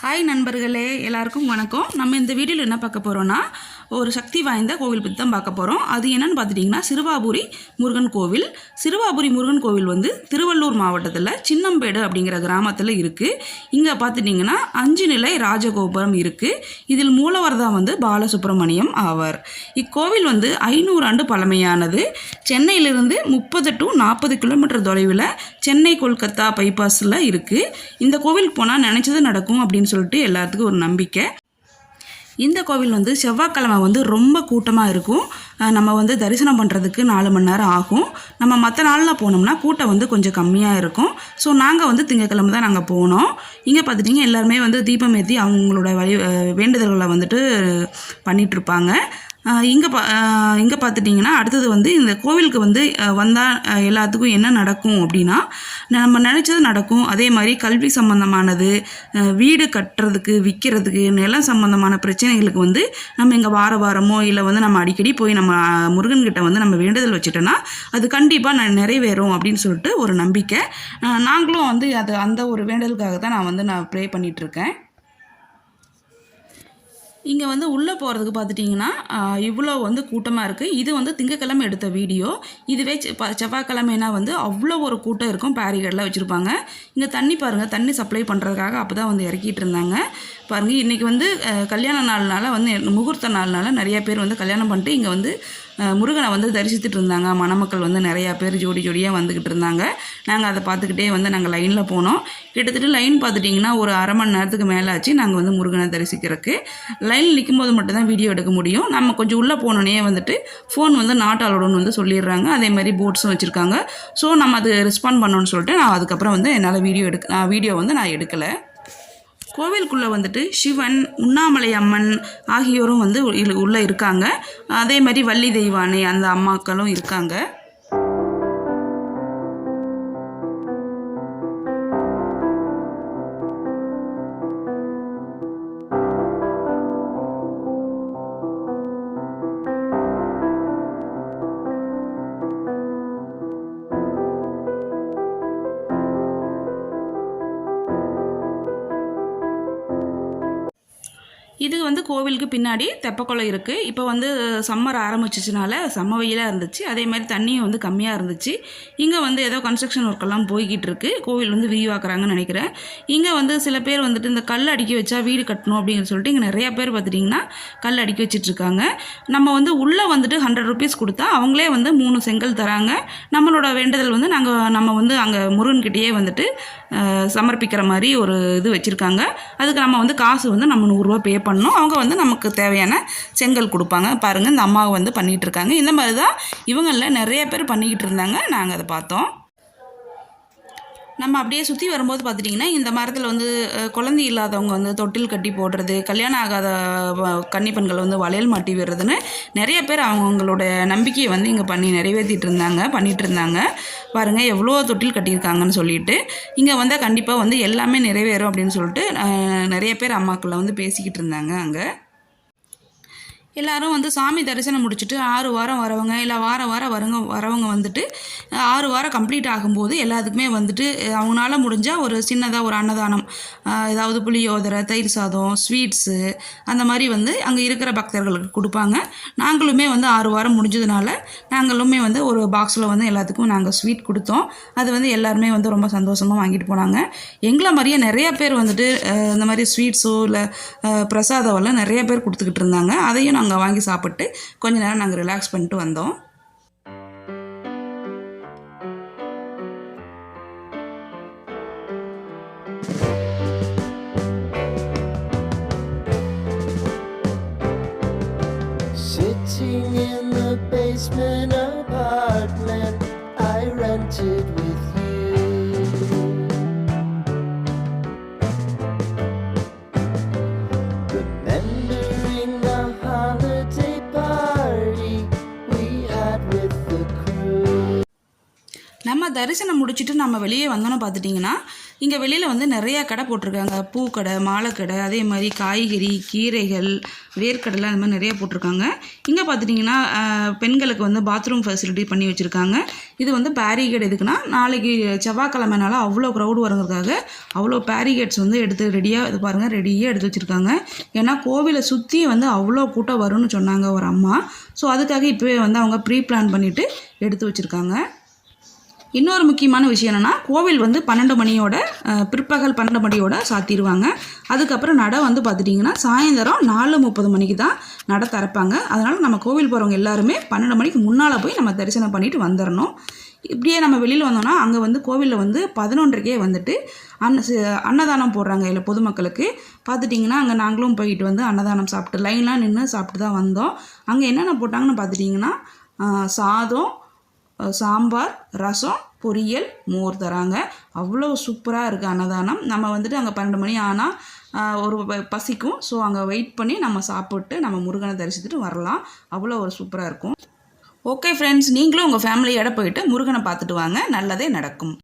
Hi நண்பர்களே எல்லாருக்கும் வணக்கம். நம்ம இந்த வீடியோவில் என்ன பார்க்க போகிறோன்னா ஒரு சக்தி வாய்ந்த கோவில் பற்றி தான் பார்க்க போகிறோம் அது என்னன்னு பார்த்துட்டிங்கன்னா சிறுவாபுரி முருகன் கோவில். சிறுவாபுரி முருகன் கோவில் வந்து திருவள்ளூர் மாவட்டத்தில் சின்னம்பேடு அப்படிங்கிற கிராமத்தில் இருக்குது இங்கே பார்த்துட்டிங்கன்னா அஞ்சு நிலை ராஜகோபுரம் இருக்குது இதில் மூலவர் தான் வந்து பாலசுப்ரமணியம் ஆவார். இக்கோவில் வந்து ஐநூறு ஆண்டு பழமையானது. சென்னையிலிருந்து முப்பது டு நாற்பது கிலோமீட்டர் தொலைவில் சென்னை கொல்கத்தா பைபாஸில் இருக்குது இந்த கோவிலுக்கு போனால் நினச்சது நடக்கும் அப்படின்னு சொல்லிட்டு எல்லாத்துக்கும் ஒரு நம்பிக்கை. இந்த கோவில் வந்து செவ்வாய்க்கிழமை வந்து ரொம்ப கூட்டமாக இருக்கும். நம்ம வந்து தரிசனம் பண்ணுறதுக்கு நாலு மணி நேரம் ஆகும். நம்ம மற்ற நாளில் போனோம்னா கூட்டம் வந்து கொஞ்சம் கம்மியாக இருக்கும். ஸோ நாங்கள் வந்து திங்கக்கிழமை தான் நாங்கள் போனோம். இங்கே பார்த்துட்டிங்க எல்லாருமே வந்து தீபம் ஏற்றி அவங்களோட வழி வேண்டுதல்களை வந்துட்டு பண்ணிகிட்ருப்பாங்க இங்கே பா இங்கே பார்த்துட்டிங்கன்னா அடுத்தது வந்து இந்த கோவிலுக்கு வந்து வந்தால் எல்லாத்துக்கும் என்ன நடக்கும் அப்படின்னா நம்ம நினச்சது நடக்கும். அதே மாதிரி கல்வி சம்மந்தமானது வீடு கட்டுறதுக்கு விற்கிறதுக்கு நிலம் சம்மந்தமான பிரச்சனைகளுக்கு வந்து நம்ம இங்கே வார வாரமோ இல்லை வந்து நம்ம அடிக்கடி போய் நம்ம முருகன்கிட்ட வந்து நம்ம வேண்டுதல் வச்சுட்டோன்னா அது கண்டிப்பாக நான் நிறைவேறும் அப்படின்னு சொல்லிட்டு ஒரு நம்பிக்கை. நாங்களும் வந்து அது அந்த ஒரு வேண்டுதலுக்காக தான் நான் வந்து நான் ப்ரே பண்ணிகிட்ருக்கேன் இங்கே வந்து உள்ளே போகிறதுக்கு பார்த்துட்டிங்கன்னா இவ்வளோ வந்து கூட்டமாக இருக்குது இது வந்து திங்கக்கிழமை எடுத்த வீடியோ. இதுவே செ- ப- செவ்வாய்க்கிழமைனா வந்து அவ்வளோ ஒரு கூட்டம் இருக்கும். பேரிகடெலாம் வச்சுருப்பாங்க. இங்கே தண்ணி பாருங்கள் தண்ணி சப்ளை பண்ணுறதுக்காக அப்போ தான் வந்து இறக்கிட்டு இருந்தாங்க. பாருங்கள் இன்றைக்கி வந்து கல்யாண நாள்னால வந்து முகூர்த்த நாள்னால நிறையா பேர் வந்து கல்யாணம் பண்ணிட்டு இங்கே வந்து முருகனை வந்து தரிசித்துட்டு இருந்தாங்க. மணமக்கள் வந்து நிறையா பேர் ஜோடி ஜோடியாக வந்துக்கிட்டு இருந்தாங்க. நாங்கள் அதை பார்த்துக்கிட்டே வந்து நாங்கள் லைனில் போனோம். கிட்டத்தட்ட லைன் பார்த்துட்டிங்கன்னா ஒரு அரை மணி நேரத்துக்கு மேலே ஆச்சு நாங்கள் வந்து முருகனை தரிசிக்கிறதுக்கு. லைனில் நிற்கும்போது மட்டும்தான் வீடியோ எடுக்க முடியும். நம்ம கொஞ்சம் உள்ளே போனோடனே வந்துட்டு ஃபோன் வந்து நாட் அலோடுன்னு வந்து சொல்லிடுறாங்க. அதே மாதிரி போட்ஸும் வச்சுருக்காங்க. ஸோ நம்ம அது ரெஸ்பாண்ட் பண்ணோன்னு சொல்லிட்டு நான் அதுக்கப்புறம் வந்து என்னால் வீடியோ எடுக்க வீடியோ வந்து நான் எடுக்கலை. கோவிலுக்குள்ளே வந்துட்டு சிவன் உண்ணாமலை அம்மன் ஆகியோரும் வந்து உள்ளே இருக்காங்க. அதே மாதிரி வள்ளி தெய்வானை அந்த அம்மாக்களும் இருக்காங்க. இது வந்து கோவிலுக்கு பின்னாடி தெப்பக்குளம் இருக்குது இப்போ வந்து சம்மர் ஆரம்பிச்சிச்சுனால செம்ம வெயிலாக இருந்துச்சு. அதே மாதிரி தண்ணியும் வந்து கம்மியாக இருந்துச்சு. இங்கே வந்து ஏதோ கன்ஸ்ட்ரக்ஷன் ஒர்க்கெல்லாம் போய்கிட்டு இருக்கு. கோவில் வந்து விரிவாக்குறாங்கன்னு நினைக்கிறேன். இங்கே வந்து சில பேர் வந்துட்டு இந்த கல் அடுக்கி வச்சா வீடு கட்டணும் அப்படின்னு சொல்லிட்டு இங்கே நிறையா பேர் பார்த்துட்டிங்கன்னா கல் அடுக்கி வச்சிட்ருக்காங்க நம்ம வந்து உள்ளே வந்துட்டு ஹண்ட்ரட் ருபீஸ் கொடுத்தா அவங்களே வந்து மூணு செங்கல் தராங்க. நம்மளோட வேண்டுதல் வந்து நாங்கள் நம்ம வந்து அங்கே முருகன்கிட்டயே வந்துட்டு சமர்ப்பிக்கிற மாதிரி ஒரு இது வச்சுருக்காங்க. அதுக்கு நம்ம வந்து காசு வந்து நம்ம நூறுரூவா பே பண்ணணும். அவங்க வந்து நமக்கு தேவையான செங்கல் கொடுப்பாங்க. பாருங்கள் இந்த அம்மாவை வந்து பண்ணிகிட்டு இருக்காங்க. இந்த மாதிரி தான் இவங்களில் நிறைய பேர் பண்ணிக்கிட்டு இருந்தாங்க. நாங்கள் அதை பார்த்தோம். நம்ம அப்படியே சுற்றி வரும்போது பார்த்துட்டிங்கன்னா இந்த மரத்தில் வந்து குழந்தை இல்லாதவங்க வந்து தொட்டில் கட்டி போடுறது கல்யாணம் ஆகாத வ- வந்து வளையல் மாட்டி விடுறதுன்னு நிறைய பேர் அவங்களோட நம்பிக்கையை வந்து இங்கே பண்ணி நிறைவேற்றிட்டு இருந்தாங்க பண்ணிகிட்டு இருந்தாங்க. பாருங்கள் எவ்வளோ தொட்டில் கட்டியிருக்காங்கன்னு சொல்லிட்டு. இங்கே வந்தால் கண்டிப்பாக வந்து எல்லாமே நிறைவேறும் அப்படின்னு சொல்லிட்டு நிறைய பேர் அம்மாக்களை வந்து பேசிக்கிட்டு இருந்தாங்க அங்கே. எல்லாரும் வந்து சாமி தரிசனம் முடிச்சுட்டு ஆறு வாரம் வரவங்க இல்லை வாரம் வாரம் வரவங்க வரவங்க வந்துட்டு ஆறு வாரம் கம்ப்ளீட் ஆகும்போது எல்லாத்துக்குமே வந்துட்டு அவங்களால முடிஞ்சால் ஒரு சின்னதாக ஒரு அன்னதானம் ஏதாவது புளியோதரை தயிர் சாதம் ஸ்வீட்ஸு அந்த மாதிரி வந்து அங்கே இருக்கிற பக்தர்களுக்கு கொடுப்பாங்க. நாங்களுமே வந்து ஆறு வாரம் முடிஞ்சதுனால நாங்களுமே வந்து ஒரு பாக்ஸில் வந்து எல்லாத்துக்கும் நாங்கள் ஸ்வீட் கொடுத்தோம். அது வந்து எல்லாருமே வந்து ரொம்ப சந்தோஷமாக வாங்கிட்டு போனாங்க. எங்களை மாதிரியே நிறைய பேர் வந்துட்டு இந்த மாதிரி ஸ்வீட்ஸோ இல்லை பிரசாதம் எல்லாம் நிறைய பேர் கொடுத்துக்கிட்டு இருந்தாங்க. அதையும் நாங்கள் அங்கே வாங்கி சாப்பிட்டு கொஞ்ச நேரம் நாங்கள் ரிலாக்ஸ் பண்ணிட்டு வந்தோம் Sitting in the basement apartment I rented நம்ம தரிசனம் முடிச்சுட்டு நம்ம வெளியே வந்தோன்னு பார்த்துட்டிங்கன்னா இங்கே வெளியில் வந்து நிறையா கடை போட்டிருக்காங்க. பூக்கடை மாலைக்கடை அதே மாதிரி காய்கறி கீரைகள் வேர்க்கடலை அந்த மாதிரி நிறைய போட்டிருக்காங்க. இங்கே பார்த்துட்டிங்கன்னா பெண்களுக்கு வந்து பாத்ரூம் ஃபெசிலிட்டி பண்ணி வச்சுருக்காங்க. இது வந்து பேரிகேட் எதுக்குன்னா நாளைக்கு செவ்வாய்க்கிழமைனால அவ்வளோ க்ரௌடு வரங்கிறதுக்காக அவ்வளோ பேரிகேட்ஸ் வந்து எடுத்து ரெடியாக இது பாருங்கள் ரெடியாக எடுத்து வச்சுருக்காங்க. ஏன்னா கோவிலை சுற்றி வந்து அவ்வளோ கூட்டம் வரும்னு சொன்னாங்க ஒரு அம்மா. ஸோ அதுக்காக இப்போவே வந்து அவங்க ப்ரீ பிளான் பண்ணிவிட்டு எடுத்து வச்சுருக்காங்க. இன்னொரு முக்கியமான விஷயம் என்னென்னா கோவில் வந்து பன்னெண்டு மணியோட பிற்பகல் பன்னெண்டு மணியோட சாத்திடுவாங்க அதுக்கப்புறம் நடை வந்து பார்த்துட்டிங்கன்னா சாயந்தரம் நாலு முப்பது மணிக்கு தான் நடை திறப்பாங்க. அதனால் நம்ம கோவில் போகிறவங்க எல்லாருமே பன்னெண்டு மணிக்கு முன்னால் போய் நம்ம தரிசனம் பண்ணிட்டு வந்துடணும் இப்படியே நம்ம வெளியில் வந்தோம்னா அங்கே வந்து கோவிலில் வந்து பதினொன்றைக்கே வந்துட்டு அன்ன அன்னதானம் போடுறாங்க இல்லை பொதுமக்களுக்கு. பார்த்துட்டிங்கன்னா அங்கே நாங்களும் போயிட்டு வந்து அன்னதானம் சாப்பிட்டு லைன்லாம் நின்று சாப்பிட்டு தான் வந்தோம். அங்கே என்னென்ன போட்டாங்கன்னு பார்த்துட்டிங்கன்னா சாதம் சாம்பார் ரசம் பொரியல் மோர் தராங்க. அவ்வளோ சூப்பராக இருக்குது அன்னதானம். நம்ம வந்துட்டு அங்கே பன்னெண்டு மணி ஆனால் ஒரு ப- பசிக்கும். ஸோ அங்கே வெயிட் பண்ணி நம்ம சாப்பிட்டு நம்ம முருகனை தரிசித்துட்டு வரலாம். அவ்வளோ ஒரு சூப்பராக இருக்கும். ஓகே ஃப்ரெண்ட்ஸ் நீங்களும் உங்கள் ஃபேமிலியோட போயிட்டு முருகனை பார்த்துட்டு வாங்க. நல்லதே நடக்கும்.